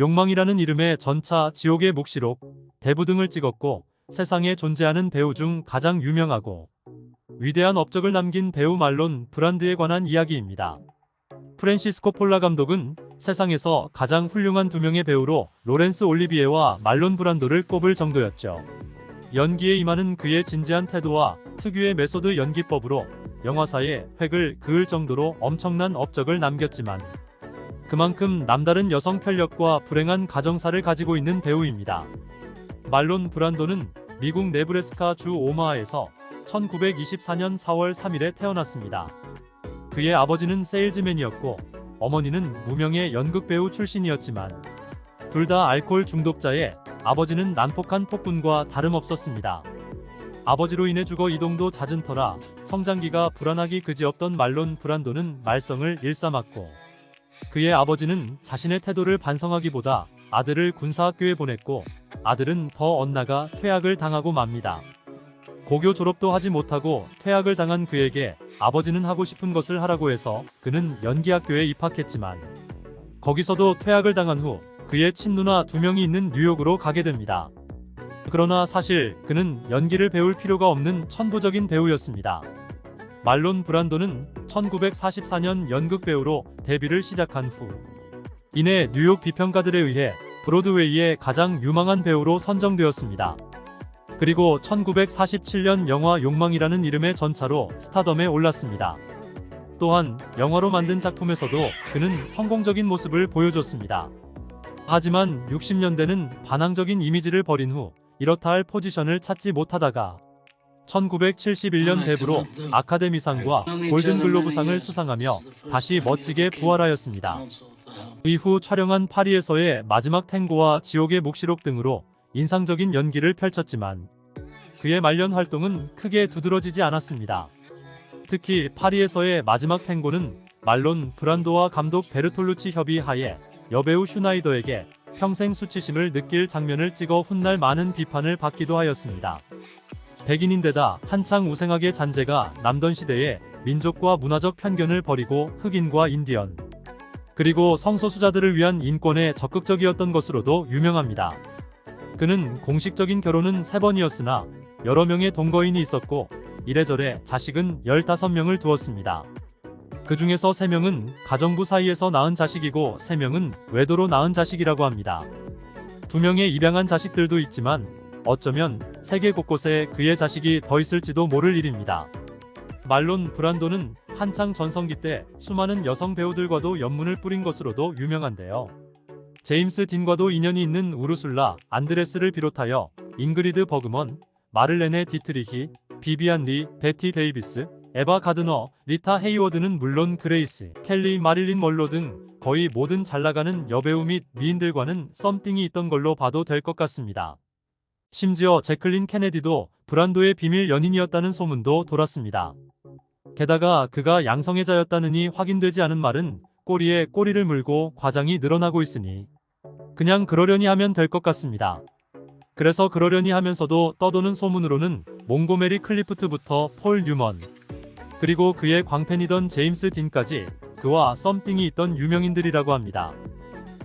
욕망이라는 이름의 전차 지옥의 묵시록, 대부 등을 찍었고 세상에 존재하는 배우 중 가장 유명하고 위대한 업적을 남긴 배우 말론 브란드에 관한 이야기입니다. 프랜시스코 폴라 감독은 세상에서 가장 훌륭한 두 명의 배우로 로렌스 올리비에와 말론 브란도를 꼽을 정도였죠. 연기에 임하는 그의 진지한 태도와 특유의 메소드 연기법으로 영화사에 획을 그을 정도로 엄청난 업적을 남겼지만 그만큼 남다른 여성 편력과 불행한 가정사를 가지고 있는 배우입니다. 말론 브란도는 미국 네브래스카 주 오마하에서 1924년 4월 3일에 태어났습니다. 그의 아버지는 세일즈맨이었고 어머니는 무명의 연극 배우 출신이었지만 둘 다 알코올 중독자에 아버지는 난폭한 폭군과 다름없었습니다. 아버지로 인해 주거 이동도 잦은 터라 성장기가 불안하기 그지없던 말론 브란도는 말썽을 일삼았고 그의 아버지는 자신의 태도를 반성하기보다 아들을 군사학교에 보냈고 아들은 더 엇나가 퇴학을 당하고 맙니다. 고교 졸업도 하지 못하고 퇴학을 당한 그에게 아버지는 하고 싶은 것을 하라고 해서 그는 연기학교에 입학했지만 거기서도 퇴학을 당한 후 그의 친누나 두 명이 있는 뉴욕으로 가게 됩니다. 그러나 사실 그는 연기를 배울 필요가 없는 천부적인 배우였습니다. 말론 브란도는 1944년 연극 배우로 데뷔를 시작한 후 이내 뉴욕 비평가들에 의해 브로드웨이의 가장 유망한 배우로 선정되었습니다. 그리고 1947년 영화 욕망이라는 이름의 전차로 스타덤에 올랐습니다. 또한 영화로 만든 작품에서도 그는 성공적인 모습을 보여줬습니다. 하지만 60년대는 반항적인 이미지를 버린 후 이렇다 할 포지션을 찾지 못하다가 1971년 데뷔로 아카데미상과 골든글로브상을 수상하며 다시 멋지게 부활하였습니다. 이후 촬영한 파리에서의 마지막 탱고와 지옥의 묵시록 등으로 인상적인 연기를 펼쳤지만 그의 말년 활동은 크게 두드러지지 않았습니다. 특히 파리에서의 마지막 탱고는 말론 브란도와 감독 베르톨루치 협의하에 여배우 슈나이더에게 평생 수치심을 느낄 장면을 찍어 훗날 많은 비판을 받기도 하였습니다. 백인인데다 한창 우생하게 잔재가 남던 시대에 민족과 문화적 편견을 버리고 흑인과 인디언 그리고 성소수자들을 위한 인권에 적극적이었던 것으로도 유명합니다. 그는 공식적인 결혼은 3번이었으나 여러 명의 동거인이 있었고 이래저래 자식은 15명을 두었습니다. 그 중에서 3명은 가정부 사이에서 낳은 자식이고 3명은 외도로 낳은 자식이라고 합니다. 2명의 입양한 자식들도 있지만 어쩌면 세계 곳곳에 그의 자식이 더 있을지도 모를 일입니다. 말론 브란도는 한창 전성기 때 수많은 여성 배우들과도 연문을 뿌린 것으로도 유명한데요. 제임스 딘과도 인연이 있는 우르술라 안드레스를 비롯하여 잉그리드 버그먼, 마를레네 디트리히, 비비안 리, 베티 데이비스, 에바 가드너, 리타 헤이워드는 물론 그레이스, 켈리, 마릴린 멀로 등 거의 모든 잘나가는 여배우 및 미인들과는 썸띵이 있던 걸로 봐도 될 것 같습니다. 심지어 제클린 케네디도 브란도의 비밀 연인이었다는 소문도 돌았습니다. 게다가 그가 양성애자였다느니 확인되지 않은 말은 꼬리에 꼬리를 물고 과장이 늘어나고 있으니 그냥 그러려니 하면 될 것 같습니다. 그래서 그러려니 하면서도 떠도는 소문으로는 몽고메리 클리프트부터 폴 뉴먼 그리고 그의 광팬이던 제임스 딘까지 그와 썸띵이 있던 유명인들이라고 합니다.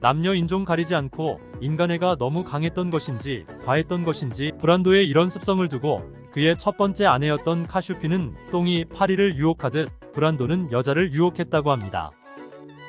남녀 인종 가리지 않고 인간애가 너무 강했던 것인지 과했던 것인지 브란도의 이런 습성을 두고 그의 첫 번째 아내였던 카슈피는 똥이 파리를 유혹하듯 브란도는 여자를 유혹했다고 합니다.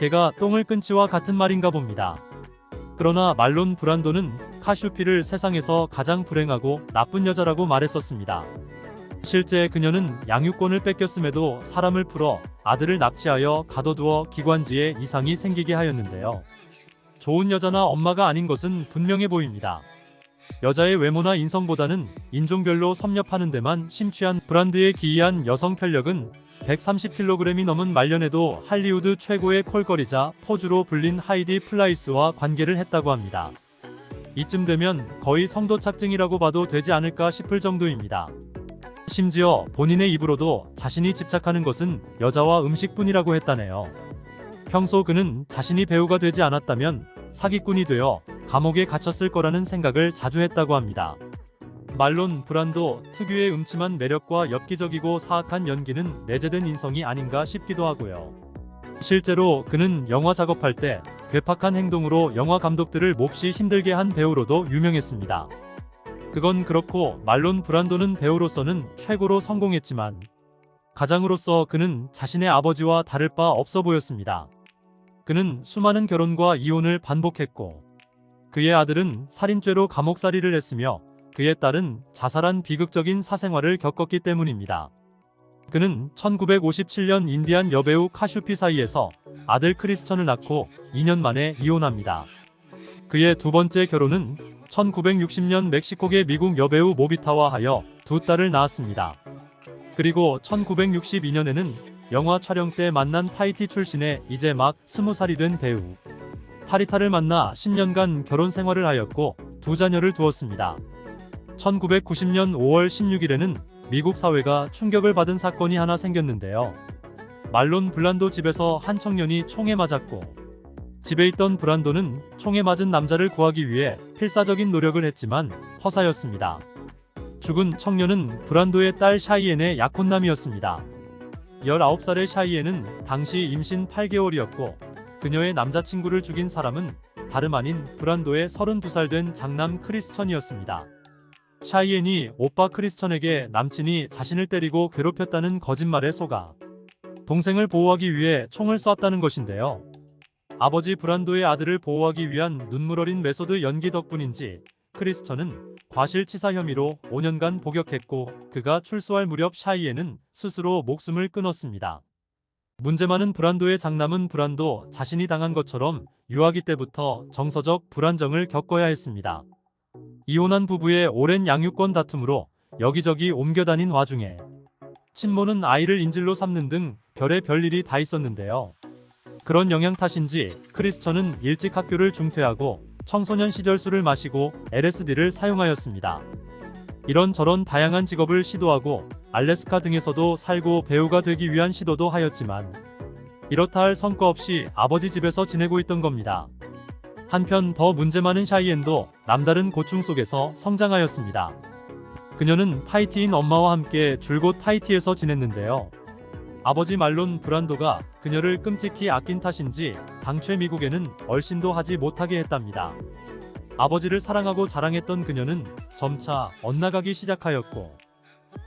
걔가 똥을 끊지와 같은 말인가 봅니다. 그러나 말론 브란도는 카슈피를 세상에서 가장 불행하고 나쁜 여자라고 말했었습니다. 실제 그녀는 양육권을 뺏겼음에도 사람을 풀어 아들을 납치하여 가둬두어 기관지에 이상이 생기게 하였는데요. 좋은 여자나 엄마가 아닌 것은 분명해 보입니다. 여자의 외모나 인성보다는 인종별로 섭렵하는 데만 심취한 브란드의 기이한 여성 편력은 130kg이 넘은 말년에도 할리우드 최고의 콜거리자 포주로 불린 하이디 플라이스와 관계를 했다고 합니다. 이쯤 되면 거의 성도 착증이라고 봐도 되지 않을까 싶을 정도입니다. 심지어 본인의 입으로도 자신이 집착하는 것은 여자와 음식뿐이라고 했다네요. 평소 그는 자신이 배우가 되지 않았다면 사기꾼이 되어 감옥에 갇혔을 거라는 생각을 자주 했다고 합니다. 말론 브란도 특유의 음침한 매력과 엽기적이고 사악한 연기는 내재된 인성이 아닌가 싶기도 하고요. 실제로 그는 영화 작업할 때 괴팍한 행동으로 영화 감독들을 몹시 힘들게 한 배우로도 유명했습니다. 그건 그렇고 말론 브란도는 배우로서는 최고로 성공했지만 가장으로서 그는 자신의 아버지와 다를 바 없어 보였습니다. 그는 수많은 결혼과 이혼을 반복했고 그의 아들은 살인죄로 감옥살이를 했으며 그의 딸은 자살한 비극적인 사생활을 겪었기 때문입니다. 그는 1957년 인디안 여배우 카슈피 사이에서 아들 크리스천을 낳고 2년 만에 이혼합니다. 그의 두 번째 결혼은 1960년 멕시코계 미국 여배우 모비타와 하여 두 딸을 낳았습니다. 그리고 1962년에는 영화 촬영 때 만난 타이티 출신의 이제 막 20살이 된 배우 타리타를 만나 10년간 결혼 생활을 하였고 두 자녀를 두었습니다. 1990년 5월 16일에는 미국 사회가 충격을 받은 사건이 하나 생겼는데요. 말론 블란도 집에서 한 청년이 총에 맞았고 집에 있던 브란도는 총에 맞은 남자를 구하기 위해 필사적인 노력을 했지만 허사였습니다. 죽은 청년은 브란도의 딸 샤이엔의 약혼남이었습니다. 19살의 샤이엔은 당시 임신 8개월이었고 그녀의 남자친구를 죽인 사람은 다름 아닌 브란도의 32살 된 장남 크리스천이었습니다. 샤이엔이 오빠 크리스천에게 남친이 자신을 때리고 괴롭혔다는 거짓말에 속아 동생을 보호하기 위해 총을 쐈다는 것인데요. 아버지 브란도의 아들을 보호하기 위한 눈물 어린 메소드 연기 덕분인지 크리스천은 과실치사 혐의로 5년간 복역했고 그가 출소할 무렵 샤이에는 스스로 목숨을 끊었습니다. 문제 많은 브란도의 장남은 브란도 자신이 당한 것처럼 유아기 때부터 정서적 불안정을 겪어야 했습니다. 이혼한 부부의 오랜 양육권 다툼으로 여기저기 옮겨 다닌 와중에 친모는 아이를 인질로 삼는 등 별의 별일이 다 있었는데요. 그런 영향 탓인지 크리스천은 일찍 학교를 중퇴하고 청소년 시절 술을 마시고 LSD를 사용하였습니다. 이런저런 다양한 직업을 시도하고 알래스카 등에서도 살고 배우가 되기 위한 시도도 하였지만 이렇다 할 성과 없이 아버지 집에서 지내고 있던 겁니다. 한편 더 문제 많은 샤이엔도 남다른 고충 속에서 성장하였습니다. 그녀는 타이티인 엄마와 함께 줄곧 타이티에서 지냈는데요. 아버지 말론 브란도가 그녀를 끔찍히 아낀 탓인지 당최 미국에는 얼씬도 하지 못하게 했답니다. 아버지를 사랑하고 자랑했던 그녀는 점차 엇나가기 시작하였고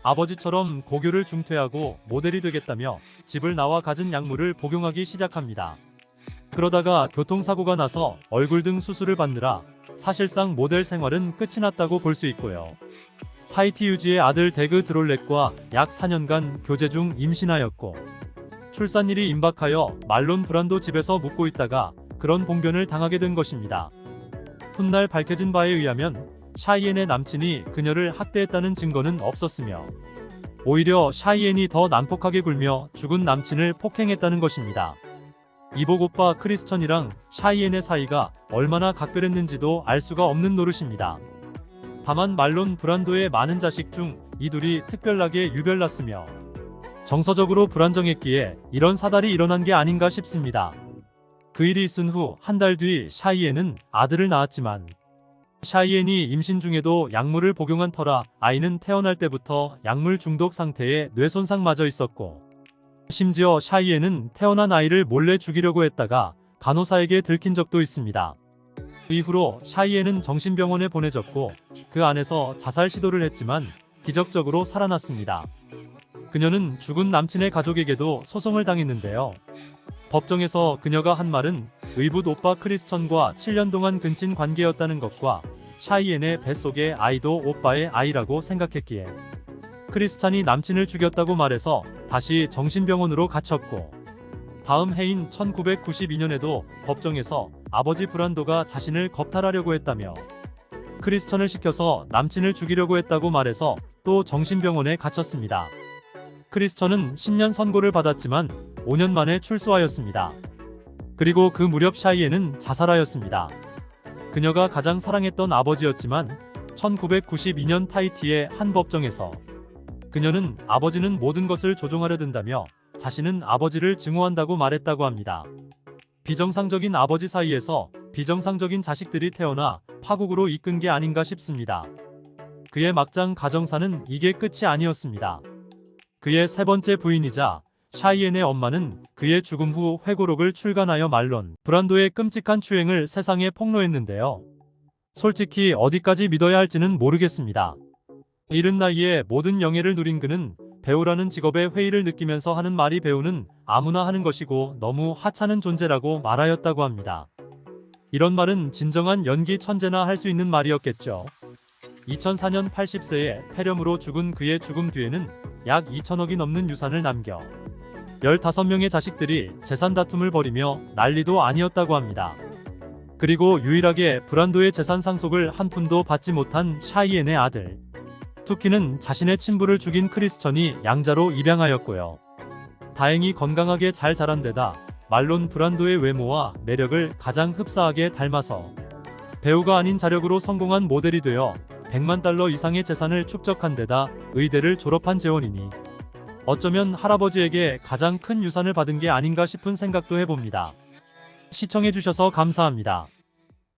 아버지처럼 고교를 중퇴하고 모델이 되겠다며 집을 나와 가진 약물을 복용하기 시작합니다. 그러다가 교통사고가 나서 얼굴 등 수술을 받느라 사실상 모델 생활은 끝이 났다고 볼 수 있고요. 타이티 유지의 아들 데그 드롤렛과 약 4년간 교제 중 임신하였고 출산일이 임박하여 말론 브란도 집에서 묵고 있다가 그런 봉변을 당하게 된 것입니다. 훗날 밝혀진 바에 의하면 샤이엔의 남친이 그녀를 학대했다는 증거는 없었으며 오히려 샤이엔이 더 난폭하게 굴며 죽은 남친을 폭행했다는 것입니다. 이복 오빠 크리스천이랑 샤이엔의 사이가 얼마나 각별했는지도 알 수가 없는 노릇입니다. 다만 말론 브란도의 많은 자식 중 이 둘이 특별하게 유별났으며 정서적으로 불안정했기에 이런 사달이 일어난 게 아닌가 싶습니다. 그 일이 있은 후 한 달 뒤 샤이엔은 아들을 낳았지만 샤이엔이 임신 중에도 약물을 복용한 터라 아이는 태어날 때부터 약물 중독 상태에 뇌 손상마저 있었고 심지어 샤이엔은 태어난 아이를 몰래 죽이려고 했다가 간호사에게 들킨 적도 있습니다. 이후로 샤이엔은 정신병원에 보내졌고 그 안에서 자살 시도를 했지만 기적적으로 살아났습니다. 그녀는 죽은 남친의 가족에게도 소송을 당했는데요. 법정에서 그녀가 한 말은 의붓 오빠 크리스천과 7년 동안 근친 관계였다는 것과 샤이엔의 뱃속의 아이도 오빠의 아이라고 생각했기에 크리스찬이 남친을 죽였다고 말해서 다시 정신병원으로 갇혔고 다음 해인 1992년에도 법정에서 아버지 브란도가 자신을 겁탈하려고 했다며 크리스천을 시켜서 남친을 죽이려고 했다고 말해서 또 정신병원에 갇혔습니다. 크리스천은 10년 선고를 받았지만 5년 만에 출소하였습니다. 그리고 그 무렵 샤이에는 자살하였습니다. 그녀가 가장 사랑했던 아버지였지만 1992년 타이티의 한 법정에서 그녀는 아버지는 모든 것을 조종하려 든다며 자신은 아버지를 증오한다고 말했다고 합니다. 비정상적인 아버지 사이에서 비정상적인 자식들이 태어나 파국으로 이끈 게 아닌가 싶습니다. 그의 막장 가정사는 이게 끝이 아니었습니다. 그의 세 번째 부인이자 샤이엔의 엄마는 그의 죽음 후 회고록을 출간하여 말론 브란도의 끔찍한 추행을 세상에 폭로했는데요. 솔직히 어디까지 믿어야 할지는 모르겠습니다. 이른 나이에 모든 영예를 누린 그는 배우라는 직업의 회의를 느끼면서 하는 말이 배우는 아무나 하는 것이고 너무 하찮은 존재라고 말하였다고 합니다. 이런 말은 진정한 연기 천재나 할 수 있는 말이었겠죠. 2004년 80세에 폐렴으로 죽은 그의 죽음 뒤에는 약 2천억이 넘는 유산을 남겨 15명의 자식들이 재산 다툼을 벌이며 난리도 아니었다고 합니다. 그리고 유일하게 브란도의 재산 상속을 한 푼도 받지 못한 샤이엔의 아들 투키는 자신의 친부를 죽인 크리스천이 양자로 입양하였고요. 다행히 건강하게 잘 자란 데다 말론 브란도의 외모와 매력을 가장 흡사하게 닮아서 배우가 아닌 자력으로 성공한 모델이 되어 100만 달러 이상의 재산을 축적한 데다 의대를 졸업한 재원이니 어쩌면 할아버지에게 가장 큰 유산을 받은 게 아닌가 싶은 생각도 해봅니다. 시청해주셔서 감사합니다.